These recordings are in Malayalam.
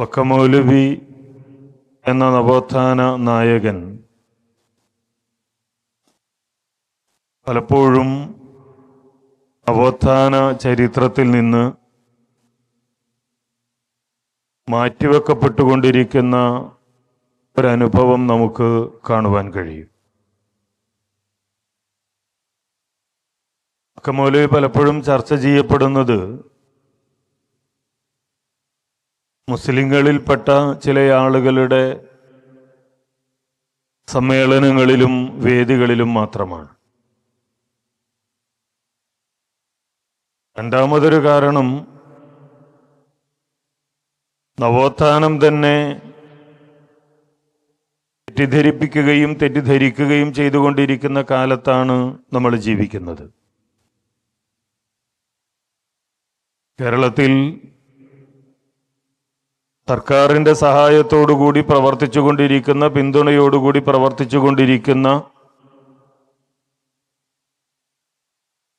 വക്കമൗലവി എന്ന നവോത്ഥാന നായകൻ. പലപ്പോഴും നവോത്ഥാന ചരിത്രത്തിൽ നിന്ന് മാറ്റിവെക്കപ്പെട്ടുകൊണ്ടിരിക്കുന്ന ഒരനുഭവം നമുക്ക് കാണുവാൻ കഴിയും. അക്കമൗലവി പലപ്പോഴും ചർച്ച ചെയ്യപ്പെടുന്നത് മുസ്ലിങ്ങളിൽപ്പെട്ട ചില ആളുകളുടെ സമ്മേളനങ്ങളിലും വേദികളിലും മാത്രമാണ്. രണ്ടാമതൊരു കാരണം നവോത്ഥാനം തന്നെ തെറ്റിദ്ധരിപ്പിക്കുകയും തെറ്റിദ്ധരിക്കുകയും ചെയ്തുകൊണ്ടിരിക്കുന്ന കാലത്താണ് നമ്മൾ ജീവിക്കുന്നത്. കേരളത്തിൽ സർക്കാരിന്റെ സഹായത്തോടുകൂടി പ്രവർത്തിച്ചുകൊണ്ടിരിക്കുന്ന പിന്തുണയോടുകൂടി പ്രവർത്തിച്ചുകൊണ്ടിരിക്കുന്ന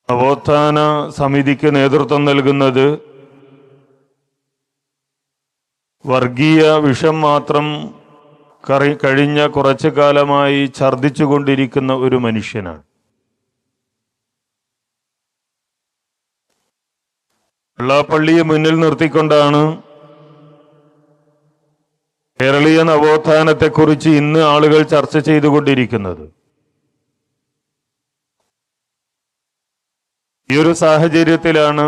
നവോത്ഥാന സമിതിക്ക് നേതൃത്വം നൽകുന്നത് വർഗീയ വിഷം മാത്രം കറി കഴിഞ്ഞ കുറച്ചു കാലമായി ഛർദിച്ചുകൊണ്ടിരിക്കുന്ന ഒരു മനുഷ്യനാണ്. വെള്ളാപ്പള്ളിയെ മുന്നിൽ നിർത്തിക്കൊണ്ടാണ് കേരളീയ നവോത്ഥാനത്തെക്കുറിച്ച് ഇന്ന് ആളുകൾ ചർച്ച ചെയ്തുകൊണ്ടിരിക്കുന്നത്. ഈ ഒരു സാഹചര്യത്തിലാണ്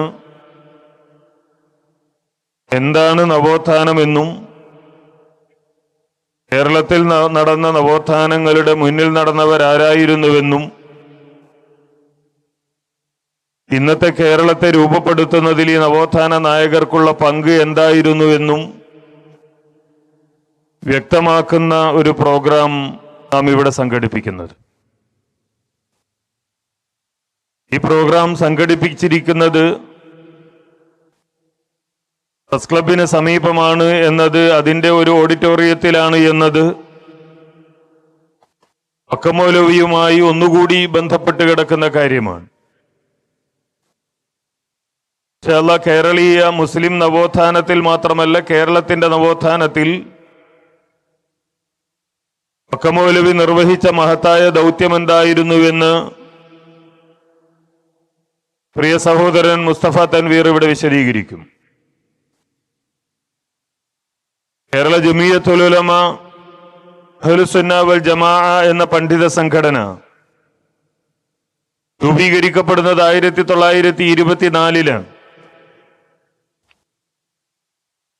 എന്താണ് നവോത്ഥാനമെന്നും കേരളത്തിൽ നടന്ന നവോത്ഥാനങ്ങളുടെ മുന്നിൽ നടന്നവരാരായിരുന്നുവെന്നും ഇന്നത്തെ കേരളത്തെ രൂപപ്പെടുത്തുന്നതിൽ ഈ നവോത്ഥാന നായകർക്കുള്ള പങ്ക് എന്തായിരുന്നുവെന്നും വ്യക്തമാക്കുന്ന ഒരു പ്രോഗ്രാം നാം ഇവിടെ സംഘടിപ്പിക്കുന്നത്. ഈ പ്രോഗ്രാം സംഘടിപ്പിച്ചിരിക്കുന്നത് പ്രസ് ക്ലബിന് സമീപമാണ് എന്നത് അതിന്റെ ഒരു ഓഡിറ്റോറിയത്തിലാണ് എന്നത് അക്കമൗലവിയുമായി ഒന്നുകൂടി ബന്ധപ്പെട്ട് കിടക്കുന്ന കാര്യമാണ്. കേരളീയ മുസ്ലിം നവോത്ഥാനത്തിൽ മാത്രമല്ല കേരളത്തിന്റെ നവോത്ഥാനത്തിൽ അക്കമൗലവി നിർവഹിച്ച മഹത്തായ ദൗത്യം എന്തായിരുന്നുവെന്ന് പ്രിയ സഹോദരൻ മുസ്തഫ തൻവീർ ഇവിടെ വിശദീകരിക്കും. കേരള ജമീയത്തുലമ അഹ്ലുസുന്ന വൽ ജമാ എന്ന പണ്ഡിത സംഘടന രൂപീകരിക്കപ്പെടുന്നത് ആയിരത്തി തൊള്ളായിരത്തി ഇരുപത്തിനാലിൽ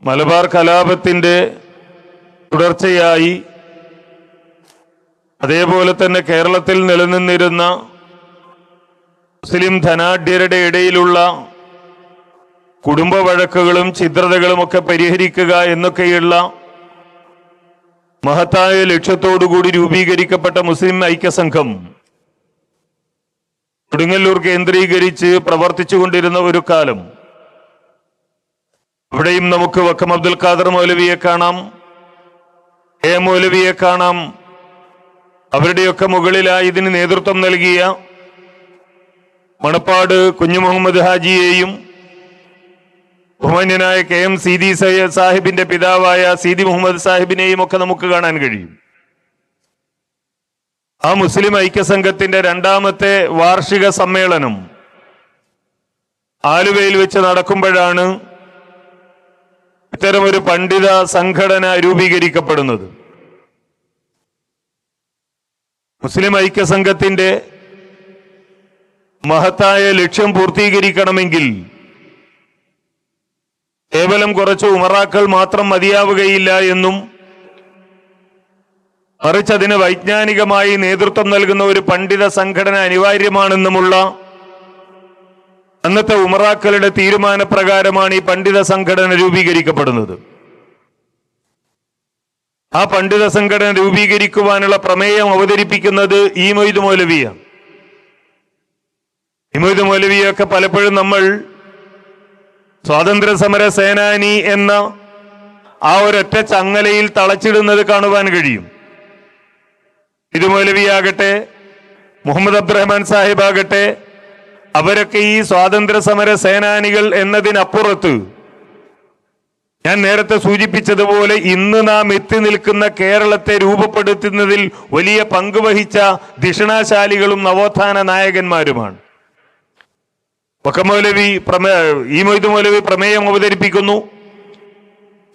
മലബാർ കലാപത്തിന്റെ തുടർച്ചയായി അതേപോലെ തന്നെ കേരളത്തിൽ നിലനിന്നിരുന്ന മുസ്ലിം ധനാഢ്യരുടെ ഇടയിലുള്ള കുടുംബ വഴക്കുകളും ഒക്കെ പരിഹരിക്കുക എന്നൊക്കെയുള്ള മഹത്തായ ലക്ഷ്യത്തോടുകൂടി രൂപീകരിക്കപ്പെട്ട മുസ്ലിം ഐക്യസംഘം കൊടുങ്ങല്ലൂർ കേന്ദ്രീകരിച്ച് പ്രവർത്തിച്ചുകൊണ്ടിരുന്ന ഒരു കാലം. അവിടെയും നമുക്ക് വക്കം അബ്ദുൽ ഖാദർ മൗലവിയെ കാണാം. എ മൗലവിയെ കാണാം. അവരുടെയൊക്കെ മുകളിലായി ഇതിന് നേതൃത്വം നൽകിയ മണപ്പാട് കുഞ്ഞു മുഹമ്മദ് ഹാജിയെയും ബഹുമാന്യനായ കെ എം സീതി സയ്യദ് സാഹിബിന്റെ പിതാവായ സീതി മുഹമ്മദ് സാഹിബിനെയും ഒക്കെ നമുക്ക് കാണാൻ കഴിയും. ആ മുസ്ലിം ഐക്യസംഘത്തിന്റെ രണ്ടാമത്തെ വാർഷിക സമ്മേളനം ആലുവയിൽ വെച്ച് നടക്കുമ്പോഴാണ് ഇത്തരമൊരു പണ്ഡിത സംഘടന രൂപീകരിക്കപ്പെടുന്നത്. മുസ്ലിം ഐക്യ ഐക്യസംഘത്തിന്റെ മഹത്തായ ലക്ഷ്യം പൂർത്തീകരിക്കണമെങ്കിൽ കേവലം കുറച്ച് ഉമറാക്കൾ മാത്രം മതിയാവുകയില്ല എന്നും മറിച്ച് അതിന് വൈജ്ഞാനികമായി നേതൃത്വം നൽകുന്ന ഒരു പണ്ഡിത സംഘടന അനിവാര്യമാണെന്നുമുള്ള അന്നത്തെ ഉമറാക്കളുടെ തീരുമാനപ്രകാരമാണ് ഈ പണ്ഡിത സംഘടന രൂപീകരിക്കപ്പെടുന്നത്. ആ പണ്ഡിത സംഘടന രൂപീകരിക്കുവാനുള്ള പ്രമേയം അവതരിപ്പിക്കുന്നത് ഈ മൊയ്ത് മൗലവിയാണ് മൊയ്ത് മൗലവിയൊക്കെ പലപ്പോഴും നമ്മൾ സ്വാതന്ത്ര്യ സമര സേനാനി എന്ന ആ ഒരൊറ്റ ചങ്ങലയിൽ തളച്ചിടുന്നത് കാണുവാൻ കഴിയും. ഇത് മൗലവിയാകട്ടെ മുഹമ്മദ് അബ്ദുറഹ്മാൻ സാഹിബ് ആകട്ടെ അവരൊക്കെ ഈ സ്വാതന്ത്ര്യ സമര സേനാനികൾ എന്നതിനപ്പുറത്ത് ഞാൻ നേരത്തെ സൂചിപ്പിച്ചതുപോലെ ഇന്ന് നാം എത്തി നിൽക്കുന്ന കേരളത്തെ രൂപപ്പെടുത്തുന്നതിൽ വലിയ പങ്ക് വഹിച്ച ധിഷണാശാലികളും നവോത്ഥാന നായകന്മാരുമാണ്. വക്കമൗലവി പ്രമേ ഈ മൊയ്ത് മൗലവി പ്രമേയം അവതരിപ്പിക്കുന്നു.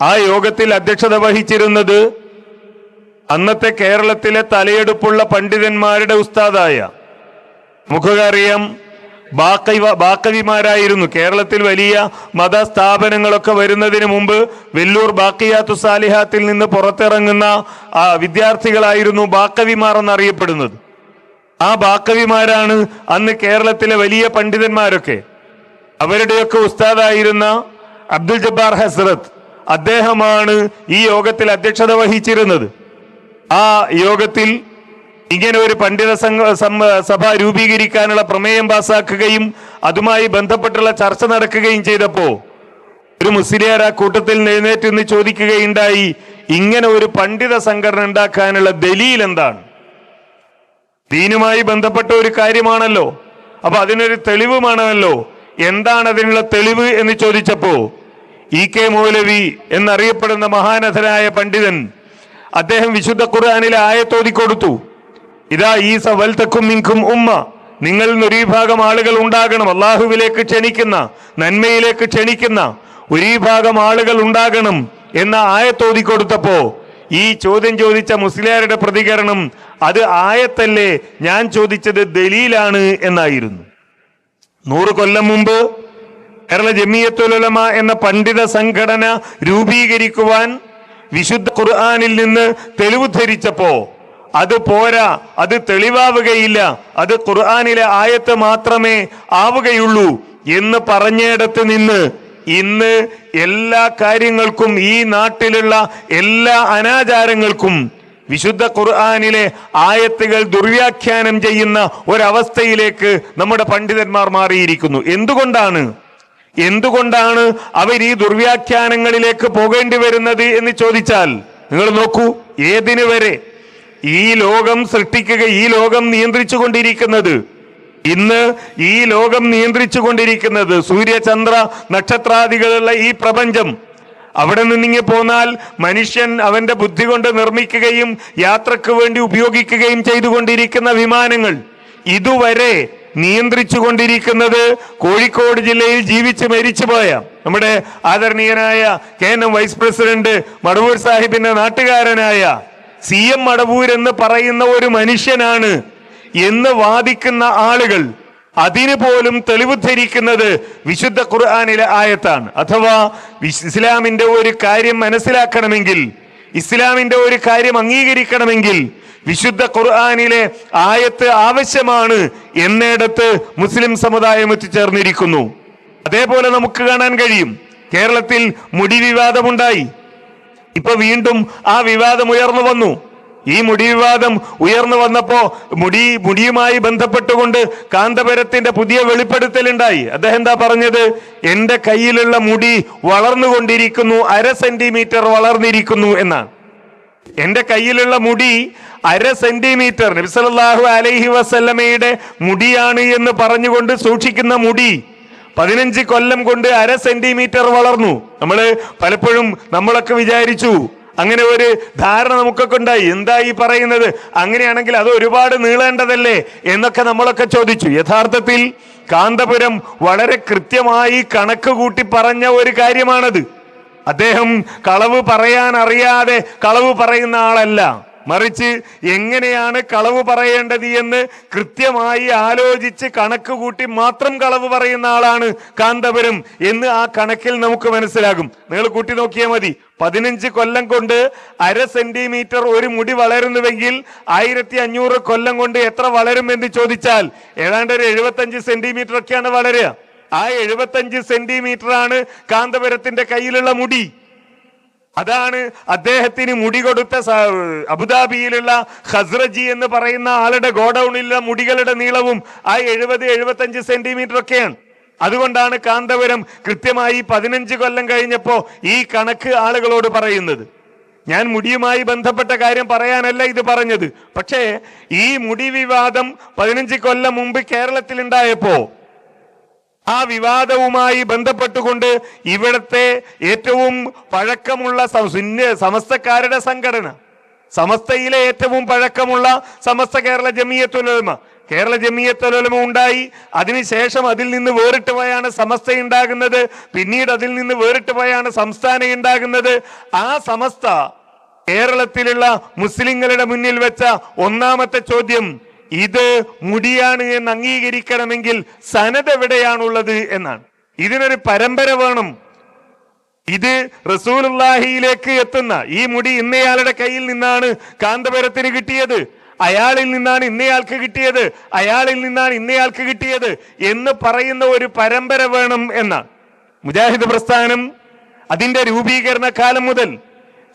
ആ യോഗത്തിൽ അധ്യക്ഷത വഹിച്ചിരുന്നത് അന്നത്തെ കേരളത്തിലെ തലയെടുപ്പുള്ള പണ്ഡിതന്മാരുടെ ഉസ്താദായ. അറിയാം ബാക്കവി ബാക്കവിമാരായിരുന്നു. കേരളത്തിൽ വലിയ മതസ്ഥാപനങ്ങളൊക്കെ വരുന്നതിന് മുമ്പ് വെല്ലൂർ ബാക്കിയാത്തു സാലിഹാത്തിൽ നിന്ന് പുറത്തിറങ്ങുന്ന വിദ്യാർത്ഥികളായിരുന്നു ബാക്കവിമാർ എന്നറിയപ്പെടുന്നത്. ആ ബാക്കവിമാരാണ് അന്ന് കേരളത്തിലെ വലിയ പണ്ഡിതന്മാരൊക്കെ. അവരുടെയൊക്കെ ഉസ്താദായിരുന്ന അബ്ദുൽ ജബ്ബാർ ഹസ്രത്ത് അദ്ദേഹമാണ് ഈ യോഗത്തിൽ അധ്യക്ഷത വഹിച്ചിരുന്നത്. ആ യോഗത്തിൽ ഇങ്ങനെ ഒരു പണ്ഡിത സംഘ സഭ രൂപീകരിക്കാനുള്ള പ്രമേയം പാസാക്കുകയും അതുമായി ബന്ധപ്പെട്ടുള്ള ചർച്ച നടക്കുകയും ചെയ്തപ്പോ ഒരു മുസ്ലിയാർ ആ കൂട്ടത്തിൽ എഴുന്നേറ്റ് നിന്ന് ചോദിക്കുകയുണ്ടായി ഇങ്ങനെ ഒരു പണ്ഡിത സംഘടന ഉണ്ടാക്കാനുള്ള ദലീൽ എന്താണ്? ദീനുമായി ബന്ധപ്പെട്ട ഒരു കാര്യമാണല്ലോ. അപ്പൊ അതിനൊരു തെളിവുമാണല്ലോ. എന്താണ് അതിനുള്ള തെളിവ് എന്ന് ചോദിച്ചപ്പോ ഇ കെ മൗലവി എന്നറിയപ്പെടുന്ന മഹാനഥനായ പണ്ഡിതൻ അദ്ദേഹം വിശുദ്ധ ഖുർആാനിലെ ആയത്തോതി കൊടുത്തു. ഇതാ ഈ സവൽത്തക്കും മിങ്കും ഉമ്മ. നിന്ന് ഒരു വിഭാഗം ആളുകൾ ഉണ്ടാകണം. അള്ളാഹുവിലേക്ക് ക്ഷണിക്കുന്ന നന്മയിലേക്ക് ക്ഷണിക്കുന്ന ഒരു വിഭാഗം ആളുകൾ ഉണ്ടാകണം എന്ന ആയത്തോതി കൊടുത്തപ്പോ ഈ ചോദ്യം ചോദിച്ച മുസ്ലിയാരുടെ പ്രതികരണം അത് ആയത്തല്ലേ? ഞാൻ ചോദിച്ചത് ദലീലാണ് എന്നായിരുന്നു. നൂറ് കൊല്ലം മുമ്പ് കേരള ജമിയത്തുലമ എന്ന പണ്ഡിത സംഘടന രൂപീകരിക്കുവാൻ വിശുദ്ധ ഖുർആാനിൽ നിന്ന് തെളിവ് ധരിച്ചപ്പോ അത് പോരാ അത് തെളിവാവുകയില്ല. അത് ഖുർആാനിലെ ആയത്ത് മാത്രമേ ആവുകയുള്ളൂ എന്ന് പറഞ്ഞിടത്ത് നിന്ന് ഇന്ന് എല്ലാ കാര്യങ്ങൾക്കും ഈ നാട്ടിലുള്ള എല്ലാ അനാചാരങ്ങൾക്കും വിശുദ്ധ ഖുർആാനിലെ ആയത്തുകൾ ദുർവ്യാഖ്യാനം ചെയ്യുന്ന ഒരവസ്ഥയിലേക്ക് നമ്മുടെ പണ്ഡിതന്മാർ മാറിയിരിക്കുന്നു. എന്തുകൊണ്ടാണ്? എന്തുകൊണ്ടാണ് അവർ ഈ ദുർവ്യാഖ്യാനങ്ങളിലേക്ക് പോകേണ്ടി വരുന്നത് എന്ന് ചോദിച്ചാൽ നിങ്ങൾ നോക്കൂ ഏതിനു വരെ? ഈ ലോകം സൃഷ്ടിക്കുക ഈ ലോകം നിയന്ത്രിച്ചു കൊണ്ടിരിക്കുന്നത് ഇന്ന് ഈ ലോകം നിയന്ത്രിച്ചു കൊണ്ടിരിക്കുന്നത് സൂര്യചന്ദ്ര നക്ഷത്രാദികളുള്ള ഈ പ്രപഞ്ചം. അവിടെ നിന്നിങ്ങി പോന്നാൽ മനുഷ്യൻ അവന്റെ ബുദ്ധി കൊണ്ട് നിർമ്മിക്കുകയും യാത്രയ്ക്ക് വേണ്ടി ഉപയോഗിക്കുകയും ചെയ്തുകൊണ്ടിരിക്കുന്ന വിമാനങ്ങൾ. ഇതുവരെ നിയന്ത്രിച്ചു കൊണ്ടിരിക്കുന്നത് കോഴിക്കോട് ജില്ലയിൽ ജീവിച്ച് മരിച്ചുപോയ നമ്മുടെ ആദരണീയനായ കെ വൈസ് പ്രസിഡന്റ് മടവൂർ സാഹിബിന്റെ നാട്ടുകാരനായ സി എം മടവൂർ എന്ന് പറയുന്ന ഒരു മനുഷ്യനാണ് എന്ന് വാദിക്കുന്ന ആളുകൾ അതിന് പോലും തെളിവ് ധരിക്കുന്നത് വിശുദ്ധ ഖുർആാനിലെ ആയത്താണ്. അഥവാ ഇസ്ലാമിന്റെ ഒരു കാര്യം മനസ്സിലാക്കണമെങ്കിൽ ഇസ്ലാമിന്റെ ഒരു കാര്യം അംഗീകരിക്കണമെങ്കിൽ വിശുദ്ധ ഖുർആാനിലെ ആയത്ത് ആവശ്യമാണ് എന്നിടത്ത് മുസ്ലിം സമുദായം എത്തിച്ചേർന്നിരിക്കുന്നു. അതേപോലെ നമുക്ക് കാണാൻ കഴിയും. കേരളത്തിൽ മുടി വിവാദമുണ്ടായി. ഇപ്പൊ വീണ്ടും ആ വിവാദം ഉയർന്നു വന്നു. ഈ മുടി വിവാദം ഉയർന്നു വന്നപ്പോ മുടി മുടിയുമായി ബന്ധപ്പെട്ടുകൊണ്ട് കാന്തപുരത്തിന്റെ പുതിയ വെളിപ്പെടുത്തലുണ്ടായി. അദ്ദേഹം എന്താ പറഞ്ഞത്? എന്റെ കയ്യിലുള്ള മുടി വളർന്നുകൊണ്ടിരിക്കുന്നു അര സെന്റിമീറ്റർ വളർന്നിരിക്കുന്നു എന്നാണ്. എന്റെ കയ്യിലുള്ള മുടി അര സെന്റിമീറ്റർ നബിസലാഹു അലൈഹി വസല്ലമയുടെ മുടിയാണ് എന്ന് പറഞ്ഞുകൊണ്ട് സൂക്ഷിക്കുന്ന മുടി. പതിനഞ്ച് കൊല്ലം കൊണ്ട് അര സെന്റിമീറ്റർ വളർന്നു. നമ്മൾ പലപ്പോഴും നമ്മളൊക്കെ വിചാരിച്ചു. അങ്ങനെ ഒരു ധാരണ നമുക്കൊക്കെ ഉണ്ടായി. എന്താ ഈ പറയുന്നത്? അങ്ങനെയാണെങ്കിൽ അത് ഒരുപാട് നീളേണ്ടതല്ലേ എന്നൊക്കെ നമ്മളൊക്കെ ചോദിച്ചു. യഥാർത്ഥത്തിൽ കാന്തപുരം വളരെ കൃത്യമായി കണക്ക് കൂട്ടി പറഞ്ഞ ഒരു കാര്യമാണത്. അദ്ദേഹം കളവ് പറയാൻ അറിയാതെ കളവ് പറയുന്ന ആളല്ല. മറിച്ച് എങ്ങനെയാണ് കളവ് പറയേണ്ടത് എന്ന് കൃത്യമായി ആലോചിച്ച് കണക്ക് കൂട്ടി മാത്രം കളവ് പറയുന്ന ആളാണ് കാന്തപുരം എന്ന് ആ കണക്കിൽ നമുക്ക് മനസ്സിലാകും. നിങ്ങൾ കൂട്ടി നോക്കിയാൽ മതി. പതിനഞ്ച് കൊല്ലം കൊണ്ട് അര സെന്റിമീറ്റർ ഒരു മുടി വളരുന്നുവെങ്കിൽ ആയിരത്തി അഞ്ഞൂറ് കൊല്ലം കൊണ്ട് എത്ര വളരും എന്ന് ചോദിച്ചാൽ ഏതാണ്ട് ഒരു എഴുപത്തഞ്ച് സെന്റിമീറ്റർ ഒക്കെയാണ് വളരുക. ആ എഴുപത്തഞ്ച് സെന്റിമീറ്റർ ആണ് കാന്തപുരത്തിന്റെ കയ്യിലുള്ള മുടി. അതാണ് അദ്ദേഹത്തിന് മുടി കൊടുത്ത അബുദാബിയിലുള്ള ഹസ്രജി എന്ന് പറയുന്ന ആളുടെ ഗോഡൌണിലുള്ള മുടികളുടെ നീളവും ആ എഴുപത് എഴുപത്തഞ്ച് സെന്റിമീറ്റർ ഒക്കെയാണ്. അതുകൊണ്ടാണ് കാന്തപുരം കൃത്യമായി പതിനഞ്ച് കൊല്ലം കഴിഞ്ഞപ്പോ ഈ കണക്ക് ആളുകളോട് പറയുന്നത്. ഞാൻ മുടിയുമായി ബന്ധപ്പെട്ട കാര്യം പറയാനല്ല ഇത് പറഞ്ഞത്. പക്ഷേ ഈ മുടി വിവാദം പതിനഞ്ച് കൊല്ലം മുമ്പ് കേരളത്തിൽ ഉണ്ടായപ്പോ ആ വിവാദവുമായി ബന്ധപ്പെട്ടുകൊണ്ട് ഇവിടത്തെ ഏറ്റവും പഴക്കമുള്ള സമസ്തക്കാരുടെ സംഘടന സമസ്തയിലെ ഏറ്റവും പഴക്കമുള്ള സമസ്ത കേരള ജമീയത്തൊലോലമ കേരള ജമീയത്തൊലോലമ ഉണ്ടായി. അതിനുശേഷം അതിൽ നിന്ന് വേറിട്ട് പോയാണ് സമസ്ത ഉണ്ടാകുന്നത്. പിന്നീട് അതിൽ നിന്ന് വേറിട്ട് പോയാണ് സംസ്ഥാനം ഉണ്ടാകുന്നത്. ആ സമസ്ത കേരളത്തിലുള്ള മുസ്ലിങ്ങളുടെ മുന്നിൽ വെച്ച ഒന്നാമത്തെ ചോദ്യം ഇത് മുടിയാണ് എന്ന് അംഗീകരിക്കണമെങ്കിൽ സനത് എവിടെയാണുള്ളത് എന്നാണ്. ഇതിനൊരു പരമ്പര വേണം. ഇത് റസൂലുള്ളാഹിയിലേക്ക് എത്തുന്ന ഈ മുടി ഇന്നയാളുടെ കയ്യിൽ നിന്നാണ് കാന്തപുരത്തിന് കിട്ടിയത്. അയാളിൽ നിന്നാണ് ഇന്നയാൾക്ക് കിട്ടിയത്. അയാളിൽ നിന്നാണ് ഇന്നയാൾക്ക് കിട്ടിയത് എന്ന് പറയുന്ന ഒരു പരമ്പര വേണം എന്നാണ്. മുജാഹിദ് പ്രസ്ഥാനം അതിന്റെ രൂപീകരണ കാലം മുതൽ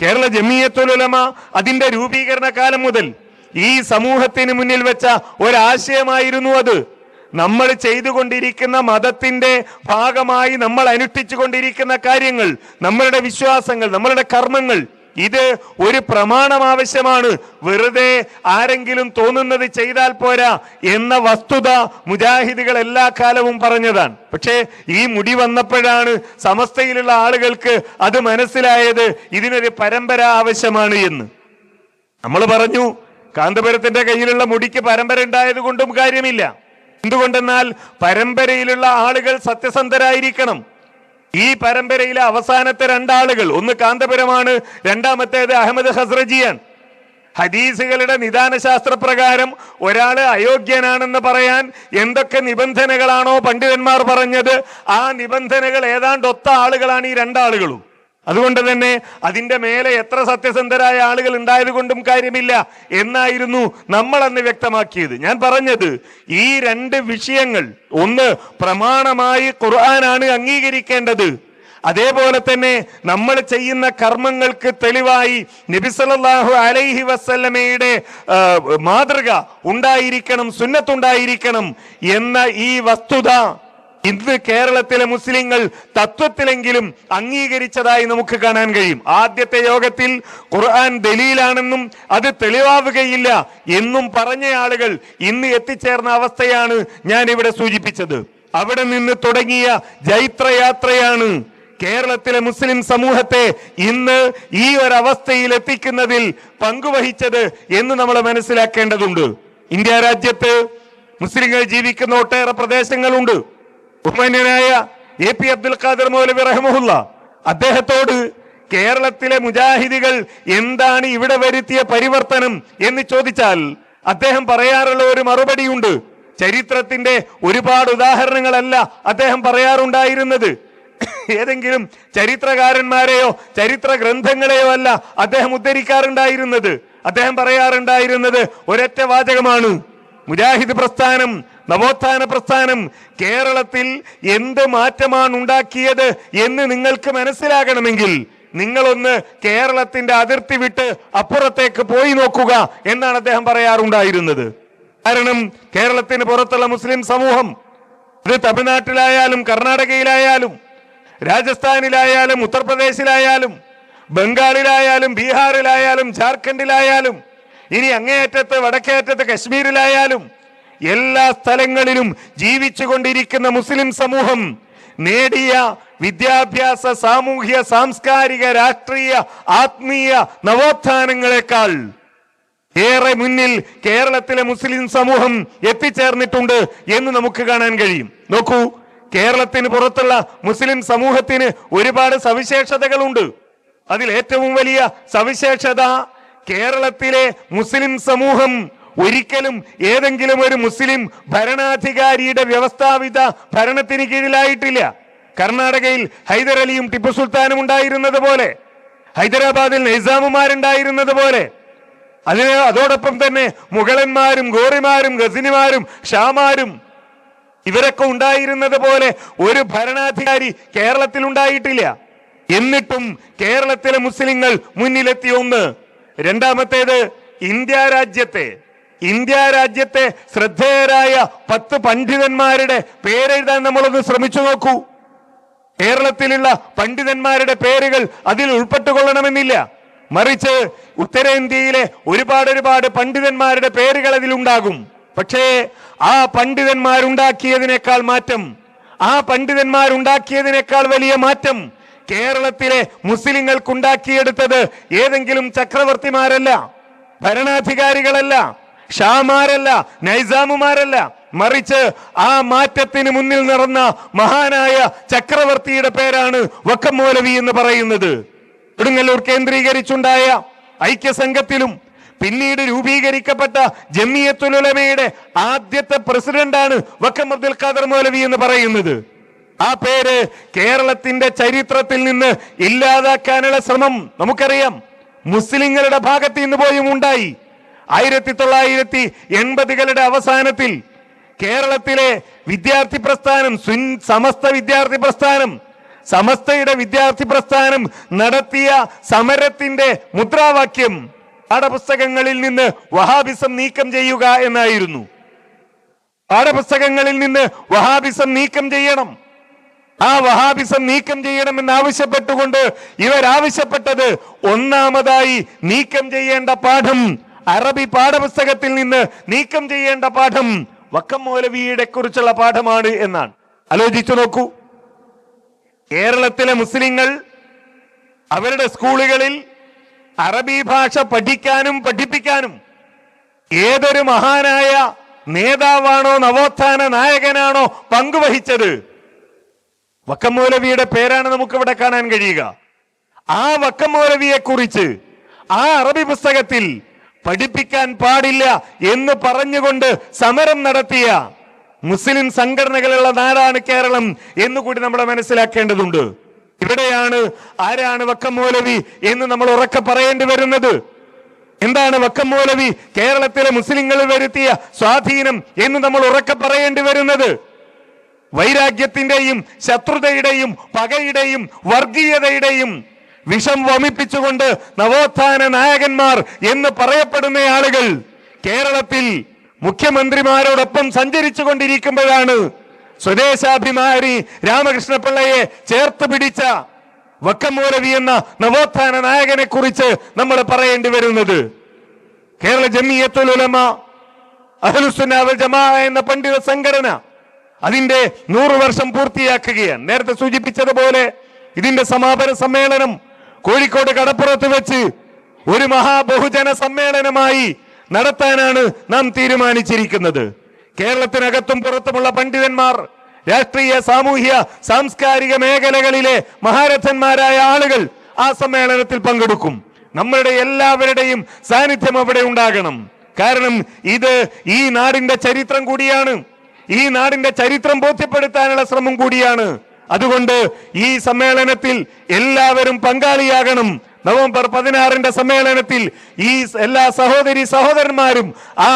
കേരള ജമീയത്തുലമ അതിന്റെ രൂപീകരണ കാലം മുതൽ ഈ സമൂഹത്തിന് മുന്നിൽ വെച്ച ഒരാശയമായിരുന്നു അത്. നമ്മൾ ചെയ്തുകൊണ്ടിരിക്കുന്ന മതത്തിന്റെ ഭാഗമായി നമ്മൾ അനുഷ്ഠിച്ചു കൊണ്ടിരിക്കുന്ന കാര്യങ്ങൾ നമ്മളുടെ വിശ്വാസങ്ങൾ നമ്മളുടെ കർമ്മങ്ങൾ ഇത് ഒരു പ്രമാണം ആവശ്യമാണ്. വെറുതെ ആരെങ്കിലും തോന്നുന്നത് ചെയ്താൽ പോരാ എന്ന വസ്തുത മുജാഹിദുകൾ എല്ലാ കാലവും പറഞ്ഞതാണ്. പക്ഷേ ഈ മുടി വന്നപ്പോഴാണ് സമസ്തയിലുള്ള ആളുകൾക്ക് അത് മനസ്സിലായത് ഇതിനൊരു പരമ്പര ആവശ്യമാണ് എന്ന്. നമ്മൾ പറഞ്ഞു കാന്തപുരത്തിന്റെ കയ്യിലുള്ള മുടിക്ക് പരമ്പര ഉണ്ടായതുകൊണ്ടും കാര്യമില്ല. എന്തുകൊണ്ടെന്നാൽ പരമ്പരയിലുള്ള ആളുകൾ സത്യസന്ധരായിരിക്കണം. ഈ പരമ്പരയിലെ അവസാനത്തെ രണ്ടാളുകൾ ഒന്ന് കാന്തപുരമാണ് രണ്ടാമത്തേത് അഹമ്മദ് ഹസ്രജിയാണ് ഹദീസുകളുടെ നിദാന ശാസ്ത്രപ്രകാരം ഒരാൾ അയോഗ്യനാണെന്ന് പറയാൻ എന്തൊക്കെ നിബന്ധനകളാണോ പണ്ഡിതന്മാർ പറഞ്ഞത്? ആ നിബന്ധനകൾ ഏതാണ്ട് ഒത്ത ആളുകളാണ് ഈ രണ്ടാളുകളും. അതുകൊണ്ട് തന്നെ അതിന്റെ മേലെ എത്ര സത്യസന്ധരായ ആളുകൾ ഉണ്ടായത് കൊണ്ടും കാര്യമില്ല. എന്നായിരുന്നു നമ്മൾ അന്ന് വ്യക്തമാക്കിയത്. ഞാൻ പറഞ്ഞത് ഈ രണ്ട് വിഷയങ്ങൾ ഒന്ന് പ്രമാണമായി ഖുർആനാണ് അംഗീകരിക്കേണ്ടത്. അതേപോലെ തന്നെ നമ്മൾ ചെയ്യുന്ന കർമ്മങ്ങൾക്ക് തെളിവായി നബിസലല്ലാഹു അലൈഹി വസല്ലമയുടെ മാതൃക ഉണ്ടായിരിക്കണം സുന്നത്തുണ്ടായിരിക്കണം എന്ന ഈ വസ്തുത ഇന്ന് കേരളത്തിലെ മുസ്ലിങ്ങൾ തത്വത്തിലെങ്കിലും അംഗീകരിച്ചതായി നമുക്ക് കാണാൻ കഴിയും. ആദ്യത്തെ യോഗത്തിൽ ഖുർആൻ ദലീലാണെന്നും അത് തെളിവാവുകയില്ല എന്നും പറഞ്ഞ ആളുകൾ ഇന്ന് എത്തിച്ചേർന്ന അവസ്ഥയാണ് ഞാൻ ഇവിടെ സൂചിപ്പിച്ചത്. അവിടെ നിന്ന് തുടങ്ങിയ ജൈത്രയാത്രയാണ് കേരളത്തിലെ മുസ്ലിം സമൂഹത്തെ ഇന്ന് ഈ ഒരു അവസ്ഥയിൽ എത്തിക്കുന്നതിൽ പങ്കുവഹിച്ചത് എന്ന് നമ്മൾ മനസ്സിലാക്കേണ്ടതുണ്ട്. ഇന്ത്യ രാജ്യത്ത് മുസ്ലിങ്ങൾ ജീവിക്കുന്ന ഒട്ടേറെ പ്രദേശങ്ങളുണ്ട്. ബഹുമാന്യനായ എ പി അബ്ദുൽ ഖാദർ മൗലവി റഹമുല്ല അദ്ദേഹത്തോട് കേരളത്തിലെ മുജാഹിദികൾ എന്താണ് ഇവിടെ വരുത്തിയ പരിവർത്തനം എന്ന് ചോദിച്ചാൽ അദ്ദേഹം പറയാറുള്ള ഒരു മറുപടിയുണ്ട്. ചരിത്രത്തിന്റെ ഒരുപാട് ഉദാഹരണങ്ങളല്ല അദ്ദേഹം പറയാറുണ്ടായിരുന്നത്. ഏതെങ്കിലും ചരിത്രകാരന്മാരെയോ ചരിത്ര ഗ്രന്ഥങ്ങളെയോ അല്ല അദ്ദേഹം ഉദ്ധരിക്കാറുണ്ടായിരുന്നത്. അദ്ദേഹം പറയാറുണ്ടായിരുന്നത് ഒരൊറ്റ വാചകമാണ്. മുജാഹിദ് പ്രസ്ഥാനം നവോത്ഥാന പ്രസ്ഥാനം കേരളത്തിൽ എന്ത് മാറ്റമാണ് ഉണ്ടാക്കിയത് എന്ന് നിങ്ങൾക്ക് മനസ്സിലാകണമെങ്കിൽ നിങ്ങളൊന്ന് കേരളത്തിന്റെ അതിർത്തി വിട്ട് അപ്പുറത്തേക്ക് പോയി നോക്കുക എന്നാണ് അദ്ദേഹം പറയാറുണ്ടായിരുന്നത്. കാരണം കേരളത്തിന് പുറത്തുള്ള മുസ്ലിം സമൂഹം ഇത് തമിഴ്നാട്ടിലായാലും കർണാടകയിലായാലും രാജസ്ഥാനിലായാലും ഉത്തർപ്രദേശിലായാലും ബംഗാളിലായാലും ബീഹാറിലായാലും ജാർഖണ്ഡിലായാലും ഇനി അങ്ങേയറ്റത്ത് വടക്കേയറ്റത്ത് കശ്മീരിലായാലും എല്ലാ സ്ഥലങ്ങളിലും ജീവിച്ചു കൊണ്ടിരിക്കുന്ന മുസ്ലിം സമൂഹം നേടിയ വിദ്യാഭ്യാസ സാമൂഹ്യ സാംസ്കാരിക രാഷ്ട്രീയ ആത്മീയ നവോത്ഥാനങ്ങളെക്കാൾ ഏറെ മുന്നിൽ കേരളത്തിലെ മുസ്ലിം സമൂഹം എത്തിച്ചേർന്നിട്ടുണ്ട് എന്ന് നമുക്ക് കാണാൻ കഴിയും. നോക്കൂ കേരളത്തിന് പുറത്തുള്ള മുസ്ലിം സമൂഹത്തിന് ഒരുപാട് സവിശേഷതകളുണ്ട്. അതിൽ ഏറ്റവും വലിയ സവിശേഷത കേരളത്തിലെ മുസ്ലിം സമൂഹം ഒരിക്കലും ഏതെങ്കിലും ഒരു മുസ്ലിം ഭരണാധികാരിയുടെ വ്യവസ്ഥാപിത ഭരണത്തിന് കീഴിലായിട്ടില്ല. കർണാടകയിൽ ഹൈദരലിയും ടിപ്പു സുൽത്താനും ഉണ്ടായിരുന്നത് പോലെ ഹൈദരാബാദിൽ നൈസാമുമാരുണ്ടായിരുന്നത് പോലെ. അതിന് അതോടൊപ്പം തന്നെ മുഗളന്മാരും ഗോറിമാരും ഗസിനിമാരും ഷാമാരും ഇവരൊക്കെ ഉണ്ടായിരുന്നത് പോലെ ഒരു ഭരണാധികാരി കേരളത്തിൽ ഉണ്ടായിട്ടില്ല. എന്നിട്ടും കേരളത്തിലെ മുസ്ലിങ്ങൾ മുന്നിലെത്തി ഒന്ന്. രണ്ടാമത്തേത് ഇന്ത്യ രാജ്യത്തെ. ഇന്ത്യ രാജ്യത്തെ ശ്രദ്ധേയരായ പത്ത് പണ്ഡിതന്മാരുടെ പേരെഴുതാൻ നമ്മളൊന്ന് ശ്രമിച്ചു നോക്കൂ. കേരളത്തിലുള്ള പണ്ഡിതന്മാരുടെ പേരുകൾ അതിൽ ഉൾപ്പെട്ടുകൊള്ളണമെന്നില്ല. മറിച്ച് ഉത്തരേന്ത്യയിലെ ഒരുപാട് ഒരുപാട് പണ്ഡിതന്മാരുടെ പേരുകൾ അതിൽ ഉണ്ടാകും. പക്ഷേ ആ പണ്ഡിതന്മാരുണ്ടാക്കിയതിനേക്കാൾ മാറ്റം ആ പണ്ഡിതന്മാരുണ്ടാക്കിയതിനേക്കാൾ വലിയ മാറ്റം കേരളത്തിലെ മുസ്ലിങ്ങൾക്കുണ്ടാക്കിയെടുത്തത് ഏതെങ്കിലും ചക്രവർത്തിമാരല്ല ഭരണാധികാരികളല്ല ഷാമാരല്ല നൈസാമുമാരല്ല. മറിച്ച് ആ മാറ്റത്തിന് മുന്നിൽ നടന്ന മഹാനായ ചക്രവർത്തിയുടെ പേരാണ് വക്കം മൗലവി എന്ന് പറയുന്നത്. കൊടുങ്ങല്ലൂർ കേന്ദ്രീകരിച്ചുണ്ടായ ഐക്യസംഘത്തിലും പിന്നീട് രൂപീകരിക്കപ്പെട്ട ജമിയത്തുലമയുടെ ആദ്യത്തെ പ്രസിഡന്റാണ് വക്കം അബ്ദുൽ ഖാദർ മൗലവി എന്ന് പറയുന്നത്. ആ പേര് കേരളത്തിന്റെ ചരിത്രത്തിൽ നിന്ന് ഇല്ലാതാക്കാനുള്ള ശ്രമം നമുക്കറിയാം. മുസ്ലിങ്ങളുടെ ഭാഗത്ത് നിന്ന് പോയും ഉണ്ടായി. ആയിരത്തി തൊള്ളായിരത്തി എൺപതുകളുടെ അവസാനത്തിൽ കേരളത്തിലെ വിദ്യാർത്ഥി പ്രസ്ഥാനം സമസ്ത വിദ്യാർത്ഥി പ്രസ്ഥാനം സമസ്തയുടെ വിദ്യാർത്ഥി പ്രസ്ഥാനം നടത്തിയ സമരത്തിന്റെ മുദ്രാവാക്യം പാഠപുസ്തകങ്ങളിൽ നിന്ന് വഹാബിസം നീക്കം ചെയ്യുക എന്നായിരുന്നു. പാഠപുസ്തകങ്ങളിൽ നിന്ന് വഹാബിസം നീക്കം ചെയ്യണം. ആ വഹാബിസം നീക്കം ചെയ്യണമെന്ന് ആവശ്യപ്പെട്ടുകൊണ്ട് ഇവരാവശ്യപ്പെട്ടത് ഒന്നാമതായി നീക്കം ചെയ്യേണ്ട പാഠം അറബി പാഠപുസ്തകത്തിൽ നിന്ന് നീക്കം ചെയ്യേണ്ട പാഠം വക്കം മൗലവിയുടെ കുറിച്ചുള്ള പാഠമാണ് എന്നാണ്. ആലോചിച്ചു നോക്കൂ. കേരളത്തിലെ മുസ്ലിങ്ങൾ അവരുടെ സ്കൂളുകളിൽ അറബി ഭാഷ പഠിക്കാനും പഠിപ്പിക്കാനും ഏതൊരു മഹാനായ നേതാവാണോ നവോത്ഥാന നായകനാണോ പങ്കുവഹിച്ചത്? വക്കം മൗലവിയുടെ പേരാണ് നമുക്ക് ഇവിടെ കാണാൻ കഴിയുക. ആ വക്കം മൗലവിയെ കുറിച്ച് ആ അറബി പുസ്തകത്തിൽ പഠിപ്പിക്കാൻ പാടില്ല എന്ന് പറഞ്ഞുകൊണ്ട് സമരം നടത്തിയ മുസ്ലിം സംഘടനകളുള്ള നാടാണ് കേരളം എന്ന് കൂടി നമ്മൾ മനസ്സിലാക്കേണ്ടതുണ്ട്. ഇവിടെയാണ് ആരാണ് വക്കം മൗലവി എന്ന് നമ്മൾ ഉറക്കെ പറയേണ്ടി വരുന്നത്. എന്താണ് വക്കം മൗലവി കേരളത്തിലെ മുസ്ലിങ്ങളിൽ വരുത്തിയ സ്വാധീനം എന്ന് നമ്മൾ ഉറക്കെ പറയേണ്ടി വരുന്നത്. വൈരാഗ്യത്തിന്റെയും ശത്രുതയുടെയും പകയുടെയും വർഗീയതയുടെയും വിഷം വമിപ്പിച്ചുകൊണ്ട് നവോത്ഥാന നായകന്മാർ എന്ന് പറയപ്പെടുന്ന ആളുകൾ കേരളത്തിൽ മുഖ്യമന്ത്രിമാരോടൊപ്പം സഞ്ചരിച്ചു കൊണ്ടിരിക്കുമ്പോഴാണ് സ്വദേശാഭിമാനി രാമകൃഷ്ണപിള്ളയെ ചേർത്ത് പിടിച്ച വക്കമൂലവി എന്ന നവോത്ഥാന നായകനെ കുറിച്ച് നമ്മൾ പറയേണ്ടി വരുന്നത്. കേരള ജമിയത്തുൽ ഉലമ അഹലുസുനാവൽ വൽ ജമാ എന്ന പണ്ഡിത സംഘടന അതിന്റെ നൂറു വർഷം പൂർത്തിയാക്കുകയാണ്. നേരത്തെ സൂചിപ്പിച്ചതുപോലെ ഇതിന്റെ സമാപന സമ്മേളനം കോഴിക്കോട് കടപ്പുറത്ത് വെച്ച് ഒരു മഹാബഹുജന സമ്മേളനമായി നടത്താനാണ് നാം തീരുമാനിച്ചിരിക്കുന്നത്. കേരളത്തിനകത്തും പുറത്തുമുള്ള പണ്ഡിതന്മാർ രാഷ്ട്രീയ സാമൂഹ്യ സാംസ്കാരിക മേഖലകളിലെ മഹാരഥന്മാരായ ആളുകൾ ആ സമ്മേളനത്തിൽ പങ്കെടുക്കും. നമ്മളുടെ എല്ലാവരുടെയും സാന്നിധ്യം അവിടെ ഉണ്ടാകണം. കാരണം ഇത് ഈ നാടിന്റെ ചരിത്രം കൂടിയാണ്. ഈ നാടിന്റെ ചരിത്രം ബോധ്യപ്പെടുത്താനുള്ള ശ്രമം കൂടിയാണ്. അതുകൊണ്ട് ഈ സമ്മേളനത്തിൽ എല്ലാവരും പങ്കാളിയാകണം. നവംബർ പതിനാറിന്റെ സമ്മേളനത്തിൽ ഈ എല്ലാ സഹോദരി സഹോദരന്മാരും ആ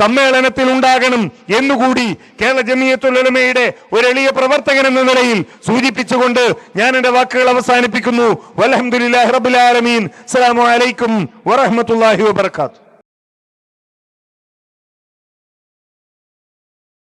സമ്മേളനത്തിൽ ഉണ്ടാകണം എന്നുകൂടി കേരള ജമിയത്തുലമയുടെ ഒരു എളിയ പ്രവർത്തകൻ എന്ന നിലയിൽ സൂചിപ്പിച്ചുകൊണ്ട് ഞാൻ എന്റെ വാക്കുകൾ അവസാനിപ്പിക്കുന്നു. വലഹമുല്ലാ റബുലാലമീൻ അസ്സലാമു അലൈക്കും വറഹമത്തല്ലാഹി വബർക്കാത്തു